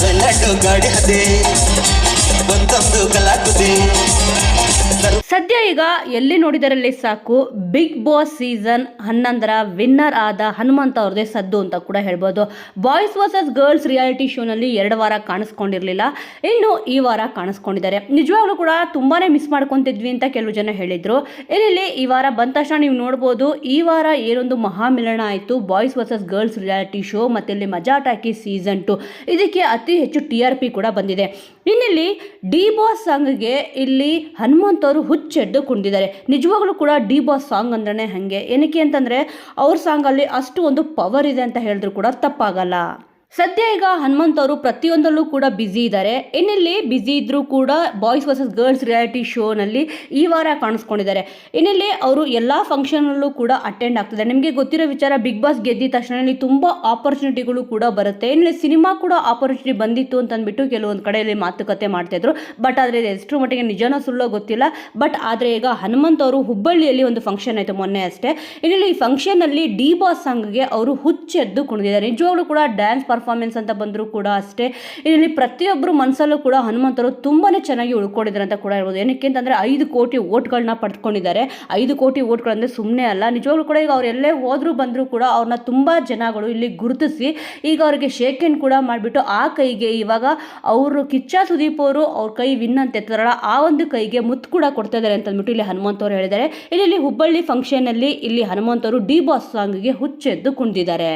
நடு கடியாதே ಸದ್ಯ ಈಗ ಎಲ್ಲಿ ನೋಡಿದರಲ್ಲಿ ಸಾಕು ಬಿಗ್ ಬಾಸ್ ಸೀಸನ್ ಹನ್ನೊಂದರ ವಿನ್ನರ್ ಆದ ಹನುಮಂತ ಅವ್ರದೇ ಸದ್ದು ಅಂತ ಕೂಡ ಹೇಳ್ಬೋದು. ಬಾಯ್ಸ್ ವರ್ಸಸ್ ಗರ್ಲ್ಸ್ ರಿಯಾಲಿಟಿ ಶೋನಲ್ಲಿ ಎರಡು ವಾರ ಕಾಣಿಸ್ಕೊಂಡಿರಲಿಲ್ಲ. ಇನ್ನು ಈ ವಾರ ಕಾಣಿಸ್ಕೊಂಡಿದ್ದಾರೆ. ನಿಜವಾಗ್ಲೂ ಕೂಡ ತುಂಬಾ ಮಿಸ್ ಮಾಡ್ಕೊತಿದ್ವಿ ಅಂತ ಕೆಲವು ಜನ ಹೇಳಿದರು. ಇಲ್ಲಿ ಈ ವಾರ ಬಂದ ತಕ್ಷಣ ನೀವು ನೋಡ್ಬೋದು, ಈ ವಾರ ಏನೊಂದು ಮಹಾಮಿಲನ ಆಯಿತು. Boys versus girls reality show ಮತ್ತು ಇಲ್ಲಿ ಮಜಾ ಟಾಕಿ ಸೀಸನ್ ಟು. ಇದಕ್ಕೆ ಅತಿ ಹೆಚ್ಚು ಟಿ ಕೂಡ ಬಂದಿದೆ. ಇನ್ನಿಲ್ಲಿ ಡಿ ಬಾಸ್ ಸಾಂಗ್ಗೆ ಇಲ್ಲಿ ಹನುಮಂತ ಅವರು ಹುಚ್ಚೆದ್ದು ಕುಂಡಿದ್ದಾರೆ ನಿಜವಾಗ್ಲೂ ಕೂಡ ಡಿ ಬಾಸ್ ಸಾಂಗ್ ಅಂದ್ರೆ ಹಾಗೆ. ಏನಕ್ಕೆ ಅಂತಂದರೆ, ಅವ್ರ ಸಾಂಗಲ್ಲಿ ಅಷ್ಟು ಒಂದು ಪವರ್ ಇದೆ ಅಂತ ಹೇಳಿದ್ರು ಕೂಡ ತಪ್ಪಾಗಲ್ಲ. ಸದ್ಯ ಈಗ ಹನುಮಂತ್ ಅವರು ಪ್ರತಿಯೊಂದರಲ್ಲೂ ಕೂಡ ಬ್ಯುಸಿ ಇದ್ದಾರೆ. ಇನ್ನಿಲ್ಲಿ ಬ್ಯುಸಿ ಇದ್ದರೂ ಕೂಡ ಬಾಯ್ಸ್ ವರ್ಸಸ್ ಗರ್ಲ್ಸ್ ರಿಯಾಲಿಟಿ ಶೋನಲ್ಲಿ ಈ ವಾರ ಕಾಣಿಸ್ಕೊಂಡಿದ್ದಾರೆ. ಇನ್ನಿಲ್ಲಿ ಅವರು ಎಲ್ಲ ಫಂಕ್ಷನಲ್ಲೂ ಕೂಡ ಅಟೆಂಡ್ ಆಗ್ತಿದ್ದಾರೆ. ನಿಮಗೆ ಗೊತ್ತಿರೋ ವಿಚಾರ ಬಿಗ್ ಬಾಸ್ ಗೆದ್ದಿದ ತಕ್ಷಣ ಇಲ್ಲಿ ತುಂಬ ಆಪರ್ಚುನಿಟಿಗಳು ಕೂಡ ಬರುತ್ತೆ. ಇನ್ನಿಲ್ಲಿ ಸಿನಿಮಾ ಕೂಡ ಆಪರ್ಚುನಿಟಿ ಬಂದಿತ್ತು ಅಂತ ಅಂದ್ಬಿಟ್ಟು ಕೆಲವೊಂದು ಕಡೆಯಲ್ಲಿ ಮಾತುಕತೆ ಮಾಡ್ತಾಯಿದ್ರು ಬಟ್ ಆದರೆ ಇದು ಎಷ್ಟರ ಮಟ್ಟಿಗೆ ನಿಜನೋ ಸುಳ್ಳೋ ಗೊತ್ತಿಲ್ಲ. ಬಟ್ ಆದರೆ ಈಗ ಹನುಮಂತ್ ಅವರು ಹುಬ್ಬಳ್ಳಿಯಲ್ಲಿ ಒಂದು ಫಂಕ್ಷನ್ ಆಯಿತು ಮೊನ್ನೆ ಅಷ್ಟೇ. ಇನ್ನಿಲ್ಲಿ ಈ ಫಂಕ್ಷನಲ್ಲಿ ಡಿ ಬಾಸ್ ಸಾಂಗ್ಗೆ ಅವರು ಹುಚ್ಚೆದ್ದು ಕುಣಿದಿದ್ದಾರೆ. ನಿಜವಾಗ್ಲೂ ಕೂಡ ಡ್ಯಾನ್ಸ್ ಪರ್ಫಾರ್ಮೆನ್ಸ್ ಅಂತ ಬಂದರೂ ಕೂಡ ಅಷ್ಟೇ. ಇಲ್ಲಿ ಪ್ರತಿಯೊಬ್ಬರು ಮನಸ್ಸಲ್ಲೂ ಕೂಡ ಹನುಮಂತರು ತುಂಬಾ ಚೆನ್ನಾಗಿ ಉಳ್ಕೊಂಡಿದ್ದಾರೆ ಅಂತ ಕೂಡ ಹೇಳ್ಬೋದು. ಏನಕ್ಕೆ ಅಂತಂದರೆ ಐದು ಕೋಟಿ ಓಟ್ಗಳನ್ನ ಪಡ್ಕೊಂಡಿದ್ದಾರೆ. ಐದು ಕೋಟಿ ಓಟ್ಗಳಂದರೆ ಸುಮ್ಮನೆ ಅಲ್ಲ. ನಿಜವಾಗ್ಲೂ ಕೂಡ ಈಗ ಅವ್ರು ಹೋದರೂ ಬಂದರೂ ಕೂಡ ಅವ್ರನ್ನ ತುಂಬ ಜನಗಳು ಇಲ್ಲಿ ಗುರುತಿಸಿ ಈಗ ಅವರಿಗೆ ಶೇಕ್ ಕೂಡ ಮಾಡಿಬಿಟ್ಟು ಆ ಕೈಗೆ ಇವಾಗ ಅವರು ಕಿಚ್ಚ ಸುದೀಪ್ ಅವರು ಅವ್ರ ಕೈ ವಿನ್ ಅಂತ ಎತ್ತಾರಲ್ಲ ಆ ಒಂದು ಕೈಗೆ ಮುತ್ತು ಕೂಡ ಕೊಡ್ತಾ ಇದ್ದಾರೆ ಅಂತ ಅಂದ್ಬಿಟ್ಟು ಇಲ್ಲಿ ಹನುಮಂತ ಅವರು ಹೇಳಿದ್ದಾರೆ. ಇಲ್ಲಿ ಹುಬ್ಬಳ್ಳಿ ಫಂಕ್ಷನಲ್ಲಿ ಇಲ್ಲಿ ಹನುಮಂತವರು ಡಿ ಬಾಸ್ ಸಾಂಗ್ಗೆ ಹುಚ್ಚೆದ್ದು ಕುಣಿದಿದ್ದಾರೆ.